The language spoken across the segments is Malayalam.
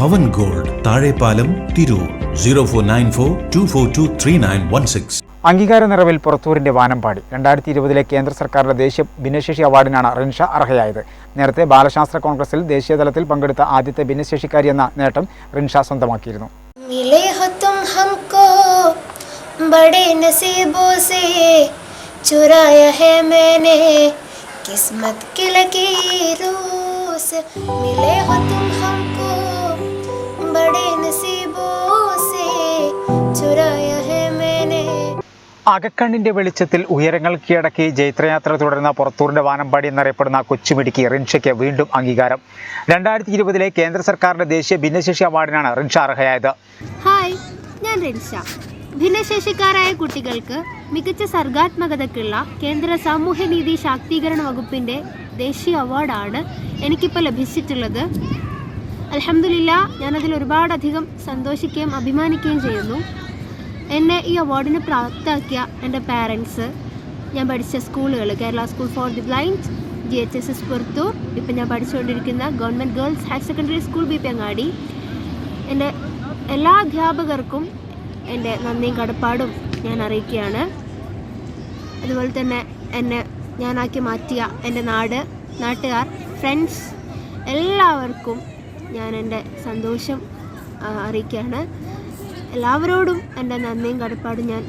Pavan gold Thazhepalam Tirur zero four nine four two four two three nine one six അംഗീകാര നിറവിൽ പുറത്തൂരിന്റെ വാനമ്പാടി രണ്ടായിരത്തി ഇരുപതിലെ കേന്ദ്ര സർക്കാരിന്റെ ദേശീയ ഭിന്നശേഷി അവാർഡിനാണ് റിൻഷ അർഹയായത് നേരത്തെ ബാലശാസ്ത്ര കോൺഗ്രസിൽ ദേശീയതലത്തിൽ പങ്കെടുത്ത ആദ്യത്തെ ഭിന്നശേഷിക്കാരി എന്ന നേട്ടം റിൻഷ സ്വന്തമാക്കിയിരുന്നു मिले हो तुम हमको बड़े नसीबों से चुराया है मैंने किस्मत की लकीरों से मिले हो तुम हमको അകക്കണ്ണിന്റെ വെളിച്ചത്തിൽ ഉയരങ്ങൾ കീഴടക്കി ജൈത്രയാത്ര തുടരുന്ന പുറത്തൂരിന്റെ വാനമ്പാടി എന്നറിയപ്പെടുന്ന കൊച്ചുമിടുക്കി റിൻഷയ്ക്ക് വീണ്ടും അംഗീകാരം. രണ്ടായിരത്തി ഇരുപതിലെ കേന്ദ്ര സർക്കാരിന്റെ ദേശീയ ഭിന്നശേഷി അവാർഡിനാണ് റിൻഷ അർഹയായത്. ഹായ് ഞാൻ റിൻഷ. ഭിന്നശേഷിക്കാരായ കുട്ടികൾക്ക് മികച്ച സർഗാത്മകതയ്ക്കുള്ള കേന്ദ്ര സാമൂഹ്യനീതി ശാക്തീകരണ വകുപ്പിന്റെ ദേശീയ അവാർഡാണ് എനിക്കിപ്പോൾ ലഭിച്ചിട്ടുള്ളത്. അലഹമില്ല ഞാനതിൽ ഒരുപാടധികം സന്തോഷിക്കുകയും അഭിമാനിക്കുകയും ചെയ്യുന്നു. എന്നെ ഈ അവാർഡിന് പ്രാപ്തമാക്കിയ എന്റെ പാരൻസ് ഞാൻ പഠിച്ച സ്കൂളുകൾ Kerala school for the blind G H S S Purathur ഇപ്പം ഞാൻ പഠിച്ചുകൊണ്ടിരിക്കുന്ന government girls higher secondary school B P Angadi എന്റെ എല്ലാ അധ്യാപകർക്കും എന്റെ നന്ദിയും കടപ്പാടും ഞാൻ അറിയിക്കുകയാണ്. അതുപോലെ തന്നെ എന്നെ ഞാനാക്കി മാറ്റിയ എന്റെ നാട് നാട്ടുകാർ ഫ്രണ്ട്സ് എല്ലാവർക്കും ഞാൻ എന്റെ സന്തോഷം അറിയിക്കുകയാണ്. എല്ലാവരോടും എന്റെ നന്ദിയും കടപ്പാടും ഞാൻ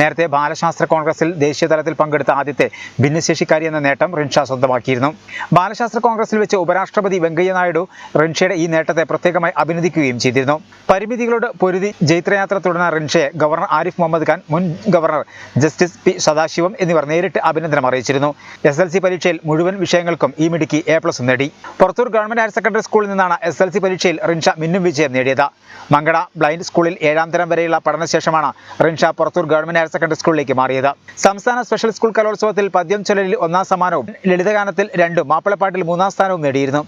നേരത്തെ ബാലശാസ്ത്ര കോൺഗ്രസിൽ ദേശീയ തലത്തിൽ പങ്കെടുത്ത ആദ്യത്തെ ഭിന്നശേഷിക്കാരി എന്ന നേട്ടം റിൻഷ സ്വന്തമാക്കിയിരുന്നു. ബാലശാസ്ത്ര കോൺഗ്രസിൽ വെച്ച് ഉപരാഷ്ട്രപതി വെങ്കയ്യ നായിഡു റിൻഷയുടെ ഈ നേട്ടത്തെ പ്രത്യേകമായി അഭിനന്ദിക്കുകയും ചെയ്തിരുന്നു. പരിമിതികളോട് പൊരുതി ജൈത്രയാത്ര തുടർന്ന റിൻഷയെ ഗവർണർ ആരിഫ് മുഹമ്മദ് ഖാൻ മുൻ ഗവർണർ ജസ്റ്റിസ് പി സദാശിവം എന്നിവർ നേരിട്ട് അഭിനന്ദനം അറിയിച്ചിരുന്നു. എസ് എൽ സി പരീക്ഷയിൽ മുഴുവൻ വിഷയങ്ങൾക്കും ഈ മിടുക്കി എ പ്ലസും നേടി. പുറത്തൂർ ഗവൺമെന്റ് ഹയർ സെക്കൻഡറി സ്കൂളിൽ നിന്നാണ് എസ് എൽ സി പരീക്ഷയിൽ റിൻഷ മിന്നും വിജയം നേടിയത്. മങ്കട ബ്ലൈൻഡ് സ്കൂളിൽ ഏഴാം തരം വരെയുള്ള പഠനശേഷമാണ് Rinsha Purathur government higher secondary സ്കൂളിലേക്ക് മാറിയത്. സംസ്ഥാന സ്പെഷ്യൽ സ്കൂൾ കലോത്സവത്തിൽ പദ്യം ചൊല്ലലിൽ ഒന്നാം സമ്മാനവും ലളിതഗാനത്തിൽ രണ്ടും മാപ്പിളപ്പാട്ടിൽ മൂന്നാം സ്ഥാനവും നേടിയിരുന്നു.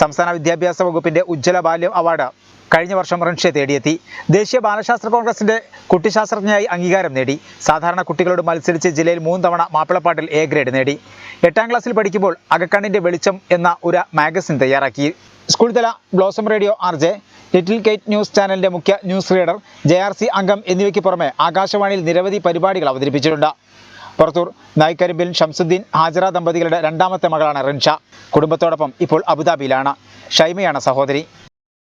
സംസ്ഥാന വിദ്യാഭ്യാസ വകുപ്പിന്റെ ഉജ്ജ്വല ബാല്യം അവാർഡ് കഴിഞ്ഞ വർഷം റിൻഷയെ തേടിയെത്തി. ദേശീയ ബാലശാസ്ത്ര കോൺഗ്രസിന്റെ കുട്ടിശാസ്ത്രജ്ഞയായി അംഗീകാരം നേടി. സാധാരണ കുട്ടികളോട് മത്സരിച്ച് ജില്ലയിൽ മൂന്ന് തവണ മാപ്പിളപ്പാട്ടിൽ എ ഗ്രേഡ് നേടി. എട്ടാം ക്ലാസ്സിൽ പഠിക്കുമ്പോൾ അകക്കണ്ണിന്റെ വെളിച്ചം എന്ന ഒരു മാഗസിൻ തയ്യാറാക്കി. സ്കൂൾ തല blossom radio R J. Little kite news ചാനലിന്റെ മുഖ്യ news reader J R C അംഗം എന്നിവയ്ക്ക് പുറമെ ആകാശവാണിയിൽ നിരവധി പരിപാടികൾ അവതരിപ്പിച്ചിട്ടുണ്ട്. പുറത്തൂർ നായ്ക്കരിമ്പിൽ ഷംസുദ്ദീൻ ഹാജറ ദമ്പതികളുടെ രണ്ടാമത്തെ മകളാണ് റിൻഷ. കുടുംബത്തോടൊപ്പം ഇപ്പോൾ അബുദാബിയിലാണ്. ഷൈമയാണ് സഹോദരി.